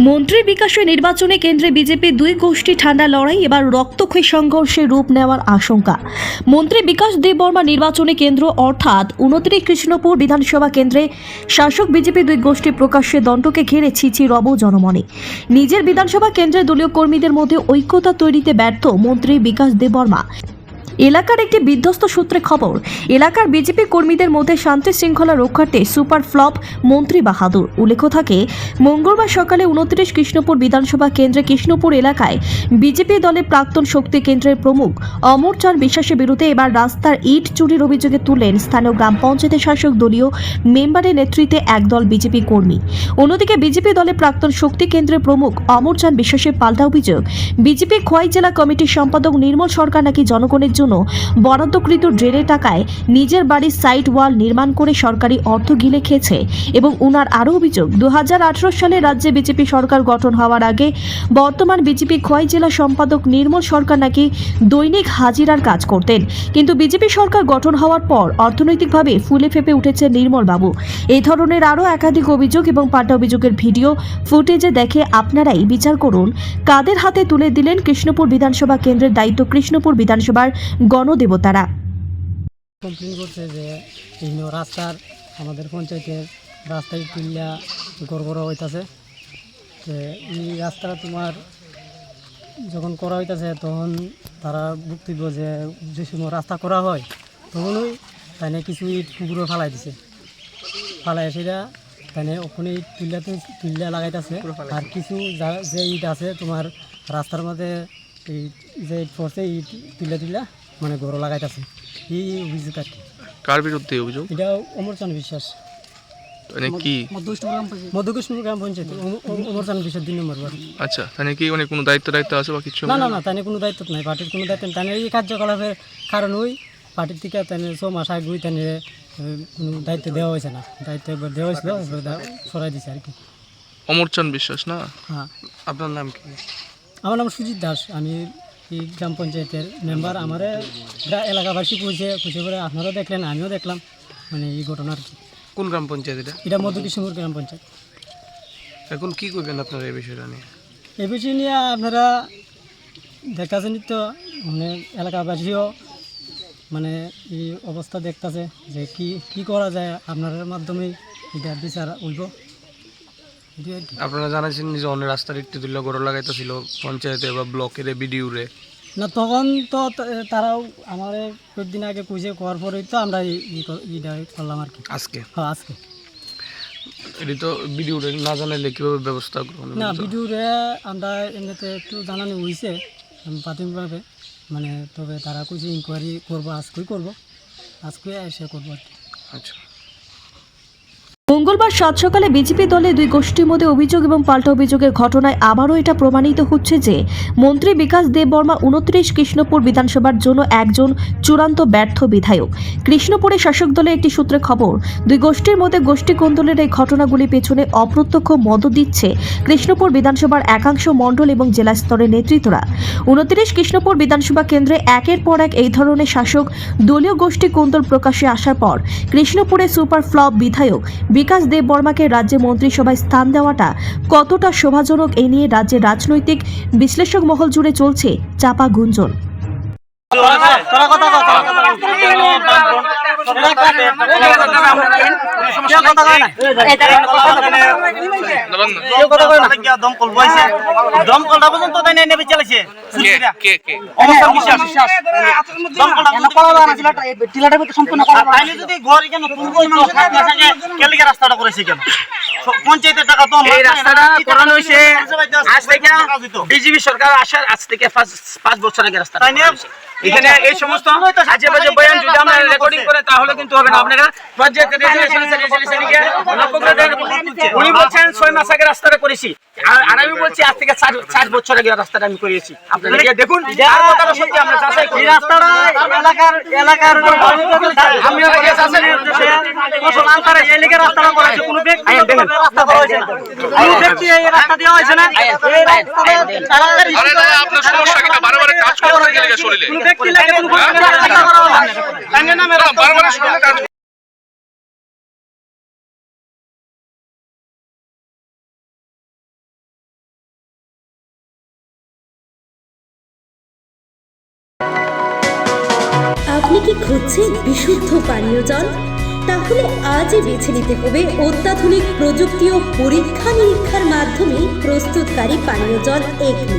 মন্ত্রী বিকাশের নির্বাচনে কেন্দ্রে বিজেপি দুই গোষ্ঠী ঠান্ডা লড়াই, এবার রক্তক্ষয়ী সংঘর্ষে রূপ নেওয়ার আশঙ্কা। মন্ত্রী বিকাশ দেববর্মা নির্বাচনে কেন্দ্র, অর্থাৎ উনত্রিশ কৃষ্ণপুর বিধানসভা কেন্দ্রে শাসক বিজেপি দুই গোষ্ঠী প্রকাশ্যে দণ্ডকে ঘিরে ছিছি রব জনমনে। নিজের বিধানসভা কেন্দ্রে দলীয় কর্মীদের মধ্যে ঐক্যতা তৈরিতে ব্যর্থ মন্ত্রী বিকাশ দেববর্মা। এলাকার একটি বিধ্বস্ত সূত্রে খবর, এলাকার বিজেপি কর্মীদের মধ্যে শান্তি শৃঙ্খলা রক্ষার্থে সুপার ফ্লপ মন্ত্রী বাহাদুর। উল্লেখ থাকে, মঙ্গলবার সকালে উনত্রিশ কৃষ্ণপুর বিধানসভা কেন্দ্রে কৃষ্ণপুর এলাকায় বিজেপি দলের প্রাক্তন শক্তি কেন্দ্রের প্রমুখ অমরচাঁদ বিশ্বাসের বিরুদ্ধে এবার রাস্তার ইট চুরির অভিযোগে তুললেন স্থানীয় গ্রাম পঞ্চায়েতের শাসক দলীয় মেম্বারের নেতৃত্বে একদল বিজেপি কর্মী। অন্যদিকে বিজেপি দলের প্রাক্তন শক্তি কেন্দ্রের প্রমুখ অমরচাঁদ বিশ্বাসের পাল্টা অভিযোগ, বিজেপি খোয়াই জেলা কমিটির সম্পাদক নির্মল সরকার নাকি জনগণের জন্য বরাদ্দকৃত ড্রেনের টাকায় নিজের বাড়ির সাইড ওয়াল নির্মাণ করে সরকারি অর্থ গিলে খেয়েছে এবং উনার আরও অভিযোগ দু সালে রাজ্যে বিজেপি সরকার গঠন হওয়ার আগে বর্তমান বিজেপি খোয়াই জেলা সম্পাদক নির্মল সরকার নাকি দৈনিক হাজিরার কাজ করতেন। কিন্তু বিজেপি সরকার গঠন হওয়ার পর অর্থনৈতিকভাবে ফুলে ফেপে উঠেছে নির্মল বাবু। এই ধরনের আরও একাধিক অভিযোগ এবং পাল্টা অভিযোগের ভিডিও, ফুটেজে দেখে আপনারাই বিচার করুন। কাদের হাতে তুলে দিলেন কৃষ্ণপুর বিধানসভা কেন্দ্রের দায়িত্ব কৃষ্ণপুর বিধানসভার গণদেবতারা। কমপ্লেন করছে যে বিভিন্ন রাস্তার, আমাদের পঞ্চায়েতের রাস্তায় তুলিয়া গড়বড় হইতাছে। যে এই রাস্তাটা তোমার যখন করা হইতাছে, তখন তারা বক্তব্য যে যে সময় রাস্তা করা হয়, তখনই তাই কিছু ইট পুকুরে ফালাই দিছে। ফালাই সেটা তাই ওখানে ইট তুলিয়াতে তুলিয়া লাগাইতেছে। আর কিছু যা- ইট আছে তোমার রাস্তার মধ্যে যে ইট পড়ছে, ইট তুলিয়া তুলিয়া মানে গড় লাগাইতেছে। এই অভিযোগ আর কি কার বিরুদ্ধে এই অভিযোগ? এটা অমরচান বিশ্বাস। মানে কি? মধ্যকৃষ্ণপুর গ্রাম পঞ্চায়েত। অম- অম- অমরচান বিশ্বাস দুই নম্বর বাড়ি আচ্ছা তাহলে কি মানে কোনো দায়িত্ব দায়িত্ব আছে বা কিছু? না না না তাই কোনো দায়িত্ব নাই। পার্টির কোনো দায়িত্ব নেই। এই কার্যকলাপের কারণ ওই। পার্টির থেকে তাই ছ মাস আগে তাই কোনো দায়িত্ব দেওয়া হয়েছে না। দায়িত্ব একবার দেওয়া হয়েছিল সরাই দিছে আর কি। অমরচান বিশ্বাস না? হ্যাঁ। আপনার নাম কি? আমার নাম সুজিত দাস। আমি এই গ্রাম পঞ্চায়েতের মেম্বার আমার এলাকাবাসী খুঁজে খুঁজে করে আপনারাও দেখলেন আমিও দেখলাম। মানে এই ঘটনার কোন গ্রাম পঞ্চায়েত এটা? এটা মধ্যকৃষ্ণপুর গ্রাম পঞ্চায়েত। এখন কি করবেন আপনারা এই বিষয়টা নিয়ে? এই বিষয় নিয়ে আপনারা দেখতেছেন তো মানে এলাকাবাসীও মানে এই অবস্থা দেখতেছে যে কি কি করা যায়। আপনার মাধ্যমেই এটা বিচার হইব। আপনারা জানাচ্ছেন যে অন্য রাস্তার একটু তুলে গড় লাগাইতেছিল পঞ্চায়েতে বা ব্লকের বিডিউরে। না তখন তো তারাও আমার কয়েকদিন আগে কুইজে করার পরেই তো আমরা এইটা করলাম আর কি। আজকে? হ্যাঁ আজকে। এটি তো বিডিউরে না জানাইলে কীভাবে ব্যবস্থা গ্রহণ না করবে? ভিডিওরে আমরা এমনিতে একটু জানানো হয়েছে প্রাথমিকভাবে। মানে তবে তারা কুইজে ইনকোয়ারি করব আজকেই করব। আজকে এসে করব আর কি। আচ্ছা। মঙ্গলবার সাত সকালে বিজেপি দলে দুই গোষ্ঠীর মধ্যে অভিযোগ এবং পাল্টা অভিযোগের ঘটনায় আবারও এটা প্রমাণিত হচ্ছে যে মন্ত্রী বিকাশ দেব বর্মা উনত্রিশ কৃষ্ণপুর বিধানসভার জন্য একজন চূড়ান্ত ব্যর্থ বিধায়ক। কৃষ্ণপুরে শাসক দলের একটি সূত্রে খবর, দুই গোষ্ঠীর মধ্যে গোষ্ঠী কোন্দলের এই ঘটনাগুলি পেছনে অপ্রত্যক্ষ মদত দিচ্ছে কৃষ্ণপুর বিধানসভার একাংশ মণ্ডল এবং জেলা স্তরের নেতৃত্বরা। উনত্রিশ কৃষ্ণপুর বিধানসভা কেন্দ্রে একের পর এক এই ধরনের শাসক দলীয় গোষ্ঠী কোন্দল প্রকাশে আসার পর কৃষ্ণপুরে সুপার ফ্লপ বিধায়ক বিকাশ দেব বর্মাকে রাজ্যে মন্ত্রিসভায় স্থান দেওয়াটা কতটা শোভাজনক এ নিয়ে রাজ্যের রাজনৈতিক বিশ্লেষক মহল জুড়ে চলছে চাপা গুঞ্জন দমকলটা পর্যন্ত তাই নেবে কেলিকে রাস্তাটা করেছে কেন? পঞ্চায়েতের টাকা তো এই রাস্তাটা করানো হয়েছে। আজ থেকে বিজেপি সরকার আসার আজ থেকে পাঁচ পাঁচ বছর আগে রাস্তা এখানে এই সমস্ত আজে বাজে বয়ান যদি আমরা রেকর্ডিং করে তাহলে কিন্তু হবে না। আপনারা। উনি বলছেন ছয় মাস আগে রাস্তাটা করেছি। আর আমি বলছি আজ থেকে চার বছর আগে রাস্তাটা আমি করিয়েছি আপনারা গিয়ে দেখুন সত্যি আমরা যাচাই করি। রাস্তাটা এলাকার এলাকার আমি গিয়ে যাচাই করতেছি। মুসলমান তারা এই লিগে রাস্তাটা করেছে কোনো ব্যক্তি রাস্তা করা হয়েছে কোনো ব্যক্তি এই রাস্তা দেওয়া হয়েছে না? এই রাস্তাটা তারা আরে দাদা আপনার সমস্যা কিন্তু বারবার আপনি কি খুঁজছেন বিশুদ্ধ পানীয় জল? তাহলে আজই বেছে নিতে হবে অত্যাধুনিক প্রযুক্তি ও পরীক্ষা নিরীক্ষার মাধ্যমে প্রস্তুতকারী পানীয় জল এগনি।